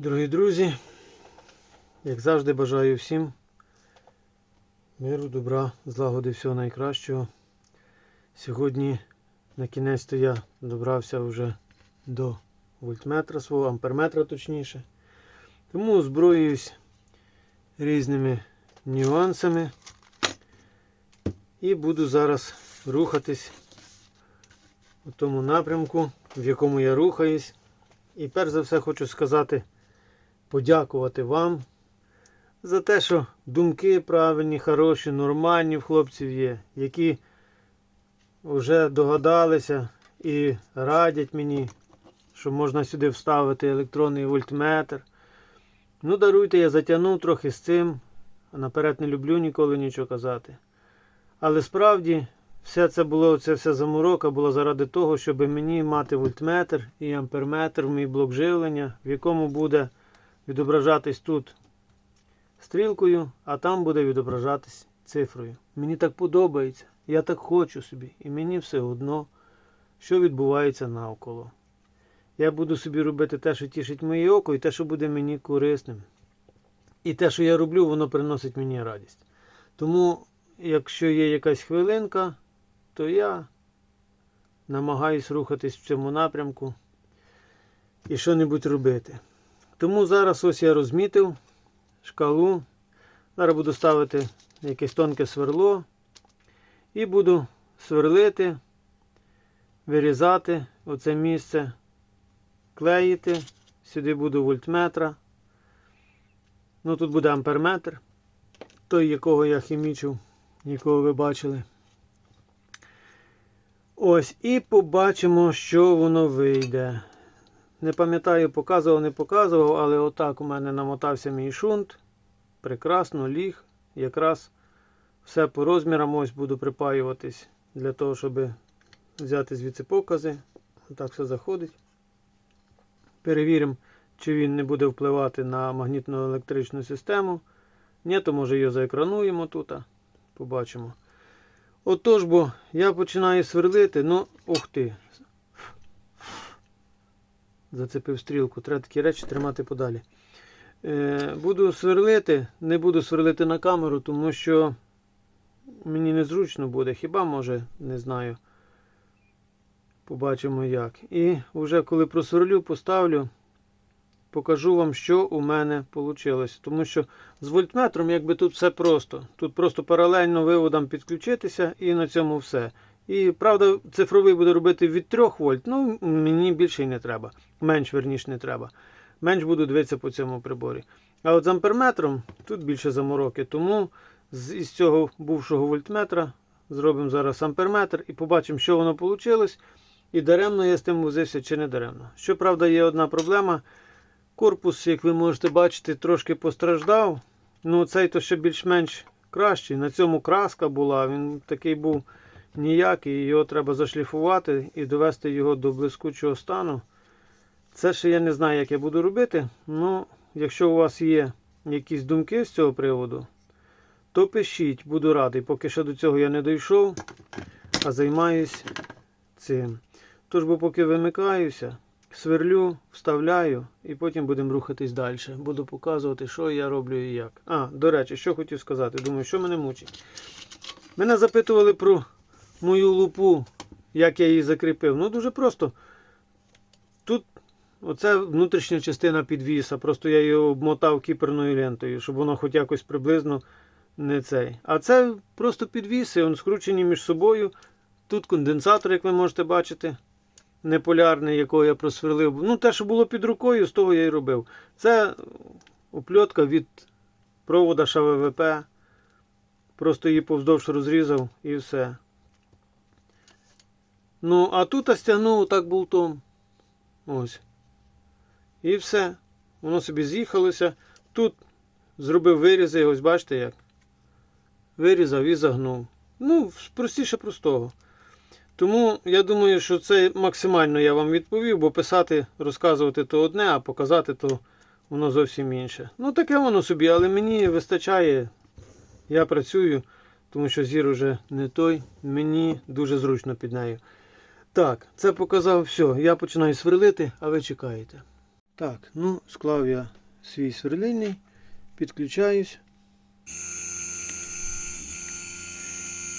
Дорогі друзі, як завжди бажаю всім миру, добра, злагоди всього найкращого. Сьогодні на кінець то я добрався вже до вольтметра свого, амперметра точніше. Тому озброююсь різними нюансами і буду зараз рухатись у тому напрямку, в якому я рухаюсь. І перш за все хочу сказати, подякувати вам за те, що думки правильні, хороші, нормальні в хлопців є, які вже догадалися і радять мені, що можна сюди вставити електронний вольтметр. Ну, даруйте, я затягнув трохи з цим, а наперед не люблю ніколи нічого казати. Але справді все це було, це вся заморока була заради того, щоб мені мати вольтметр і амперметр в мій блок живлення, в якому буде відображатись тут стрілкою, а там буде відображатись цифрою. Мені так подобається, я так хочу собі, і мені все одно, що відбувається навколо. Я буду собі робити те, що тішить моє око, і те, що буде мені корисним. І те, що я роблю, воно приносить мені радість. Тому, якщо є якась хвилинка, то я намагаюсь рухатись в цьому напрямку і що-небудь робити. Тому зараз ось я розмітив шкалу. Зараз буду ставити якесь тонке сверло і буду сверлити, вирізати оце місце, клеїти. Сюди буду вольтметра. Ну тут буде амперметр, той, якого я хімічив, якого ви бачили. Ось, і побачимо, що воно вийде. Не пам'ятаю, показував, не показував, але отак у мене намотався мій шунт. Прекрасно, ліг. Якраз все по розмірам ось буду припаюватись для того, щоб взяти звідси покази. Отак все заходить. Перевіримо, чи він не буде впливати на магнітну електричну систему. Ні, то може його заекрануємо тут. Побачимо. Отож, бо я починаю сверлити, ну, ух ти. Зацепив стрілку, треба такі речі тримати подалі. Е, буду сверлити, не буду сверлити на камеру, тому що мені незручно буде. Хіба може, не знаю. Побачимо як. І вже коли просверлю, поставлю, покажу вам, що у мене вийшло. Тому що з вольтметром якби тут все просто. Тут просто паралельно виводам підключитися і на цьому все. І правда, цифровий буде робити від 3 вольт. Ну, мені більше й не треба. Менш верніше не треба. Менш буду дивитися по цьому приборі. А от з амперметром тут більше замороки. Тому з із цього бувшого вольтметра зробимо зараз амперметр і побачимо, що воно вийшло. І даремно я з тим возився чи не даремно. Щоправда, є одна проблема. Корпус, як ви можете бачити, трошки постраждав. Ну, цей то ще більш-менш кращий. На цьому краска була, він такий був ніякий. Його треба зашліфувати і довести його до блискучого стану. Це ще я не знаю, як я буду робити. Ну, якщо у вас є якісь думки з цього приводу, то пишіть, буду радий. Поки що до цього я не дійшов, а займаюсь цим. Тож, бо поки вимикаюся, сверлю, вставляю і потім будемо рухатись далі. Буду показувати, що я роблю і як. А, до речі, що хотів сказати. Думаю, що мене мучить. Мене запитували про мою лупу, як я її закріпив. Ну, дуже просто. Тут оце внутрішня частина підвіса. Просто я її обмотав кіперною лентою, щоб воно хоч якось приблизно не цей. А це просто підвіси, вони скручені між собою. Тут конденсатор, як ви можете бачити неполярний, якого я просверлив. Ну, те, що було під рукою, з того я і робив. Це опльотка від провода ШВВП. Просто її повздовж розрізав і все. Ну, а тут стягнув так болтом. Ось. І все. Воно собі з'їхалося. Тут зробив вирізи, ось бачите як. Вирізав і загнув. Ну, простіше простого. Тому я думаю, що це максимально я вам відповів, бо писати, розказувати то одне, а показати то воно зовсім інше. Ну, таке воно собі, але мені вистачає. Я працюю, тому що зір уже не той. Мені дуже зручно під нею. Так, це показав все. Я починаю сверлити, а ви чекаєте. Так, ну, склав я свій сверлильний, підключаюсь.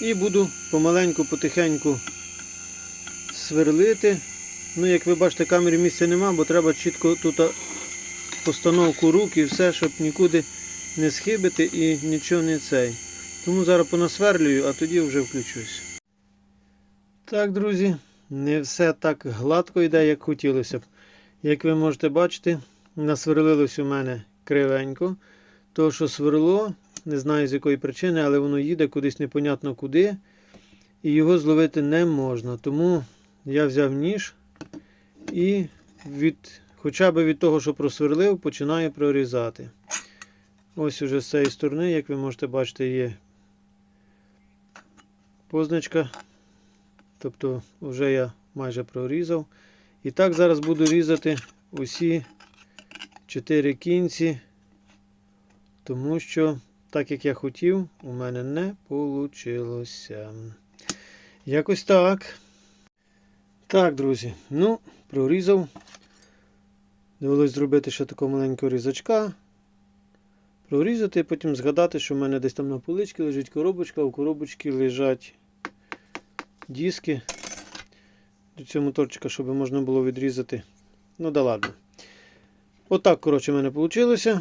І буду помаленьку, потихеньку сверлити. Ну, як ви бачите, камері місця нема, бо треба чітко тут постановку рук і все, щоб нікуди не схибити і нічого не цей. Тому зараз понасверлюю, а тоді вже включусь. Так, друзі, не все так гладко йде, як хотілося б. Як ви можете бачити, насверлилось у мене кривенько. То, що сверло, не знаю з якої причини, але воно їде кудись непонятно куди. І його зловити не можна. Тому я взяв ніж і від, хоча б від того, що просверлив, починаю прорізати. Ось уже з цієї сторони, як ви можете бачити, є позначка. Тобто вже я майже прорізав. І так зараз буду різати усі чотири кінці, тому що, так як я хотів, у мене не вийшло. Якось так. Так, друзі, ну, прорізав. Довелось зробити ще такого маленького різачка. Прорізати, потім згадати, що в мене десь там на поличці лежить коробочка, а у коробочці лежать диски до цього моторчика, щоб можна було відрізати. Ну да ладно. Отак, коротше, в мене вийшло.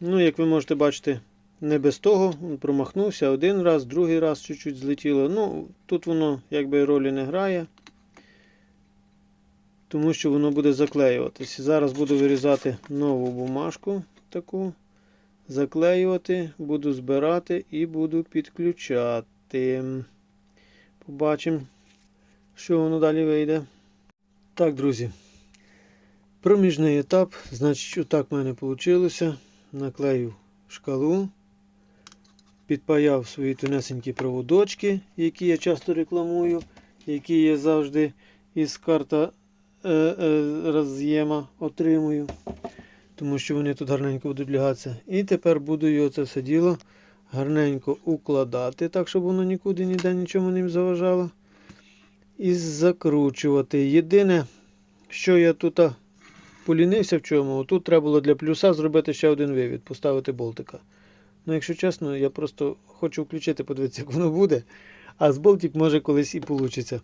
Ну, як ви можете бачити, не без того. Він Промахнувся один раз, другий раз чуть-чуть злетіло. Ну, тут воно якби ролі не грає. Тому що воно буде заклеюватися. Зараз буду вирізати нову бумажку таку. Заклеювати, буду збирати і буду підключати. Побачимо, що воно далі вийде. Так, друзі. Проміжний етап. Значить, отак в мене вийшло. Наклеїв шкалу. Підпаяв свої тонесенькі проводочки, які я часто рекламую, які я завжди із карта е, е, роз'єма отримую. Тому що вони тут гарненько будуть лягатися. І тепер буду його це все діло гарненько укладати, так, щоб воно нікуди ніде нічому не заважало. І закручувати. Єдине, що я тут полінився в чому, тут треба було для плюса зробити ще один вивід, поставити болтика. Ну, якщо чесно, я просто хочу включити, подивитися, як воно буде. А з болтик може колись і вийде.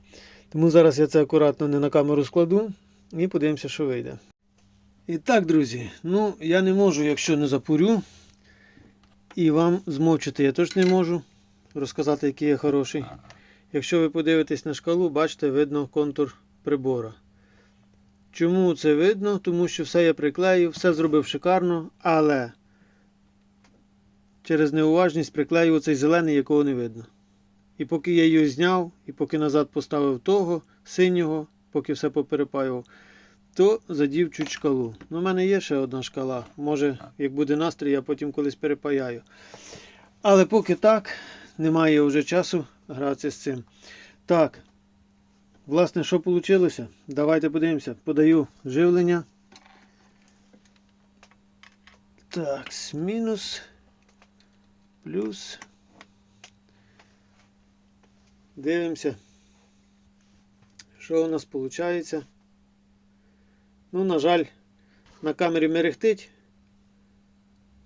Тому зараз я це акуратно не на камеру складу і подивимося, що вийде. І так, друзі, ну я не можу, якщо не запурю. І вам змовчити я теж не можу розказати, який я хороший. Якщо ви подивитесь на шкалу, бачите, видно контур прибора. Чому це видно? Тому що все я приклеїв, все зробив шикарно, але через неуважність приклеїв цей зелений, якого не видно. І поки я його зняв, і поки назад поставив того, синього, поки все поперепаював, то задів чуть шкалу. Ну, У мене є ще одна шкала. Може, як буде настрій, я потім колись перепаяю. Але поки так, немає вже часу гратися з цим. Так, власне, що вийшло? Давайте подивимося. Подаю живлення. Так, мінус, плюс. Дивимося, що у нас виходить. Ну, на жаль, на камері мерехтить,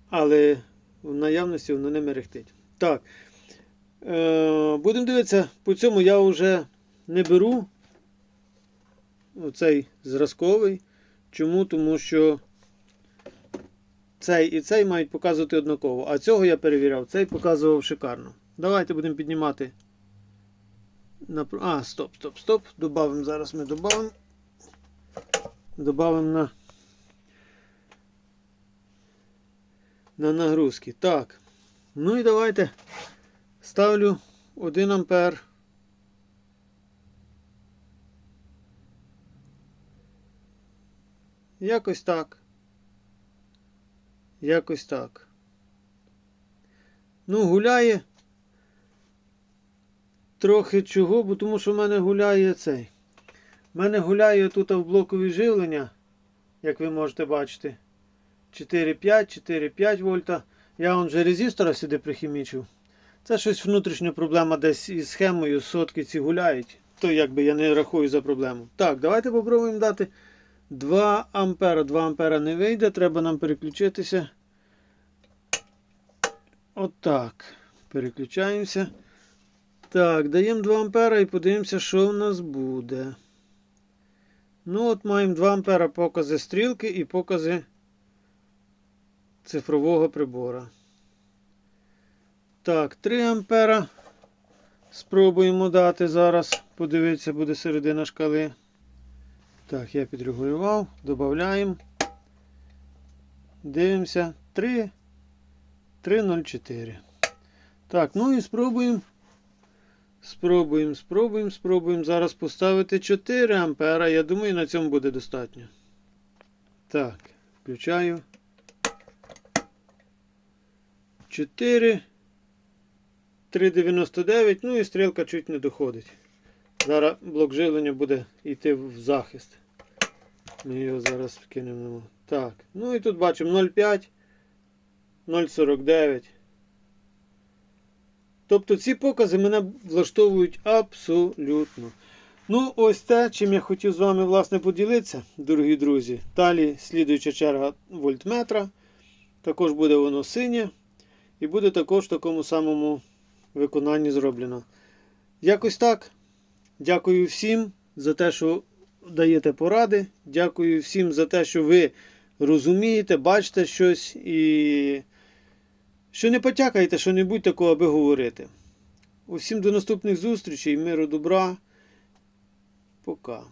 але в наявності воно не мерехтить. Так. Е, Будемо дивитися, по цьому я вже не беру оцей зразковий. Чому? Тому що цей і цей мають показувати однаково. А цього я перевіряв, цей показував шикарно. Давайте будемо піднімати. А, стоп, стоп, стоп. Добавимо, зараз ми додамо. Добавимо на, на нагрузки. Так. Ну і давайте ставлю 1 ампер. Якось так. Якось так. Ну, гуляє. Трохи чого, бо тому що в мене гуляє цей. У мене гуляє тут в блокові живлення, як ви можете бачити. 4,5, 4,5 вольта. Я вон вже резистора сюди прихімічив. Це щось внутрішня проблема десь із схемою, сотки ці гуляють. То якби я не рахую за проблему. Так, давайте попробуємо дати 2 ампера. 2 ампера не вийде, треба нам переключитися. Отак. Переключаємося. Так, даємо 2 ампера і подивимося, що в нас буде. Ну, от маємо 2 ампера покази стрілки і покази цифрового прибора. Так, 3 ампера. Спробуємо дати зараз. Подивитися, буде середина шкали. Так, я підрегулював, додаємо. Дивимося. 3. 3,04. Так, ну і спробуємо. Спробуємо, спробуємо, спробуємо зараз поставити 4 ампера. Я думаю, на цьому буде достатньо. Так, включаю. 4. 3,99. Ну і стрілка чуть не доходить. Зараз блок живлення буде йти в захист. Ми його зараз вкинемо. Так. Ну і тут бачимо 0,5, 0,49. Тобто ці покази мене влаштовують абсолютно. Ну, ось те, чим я хотів з вами власне поділитися, дорогі друзі. Далі слідуюча черга вольтметра. Також буде воно синє. І буде також в такому самому виконанні зроблено. Якось так. Дякую всім за те, що даєте поради. Дякую всім за те, що ви розумієте, бачите щось і що не потякайте, що не будь такого, аби говорити. Усім до наступних зустрічей, миру, добра. Пока.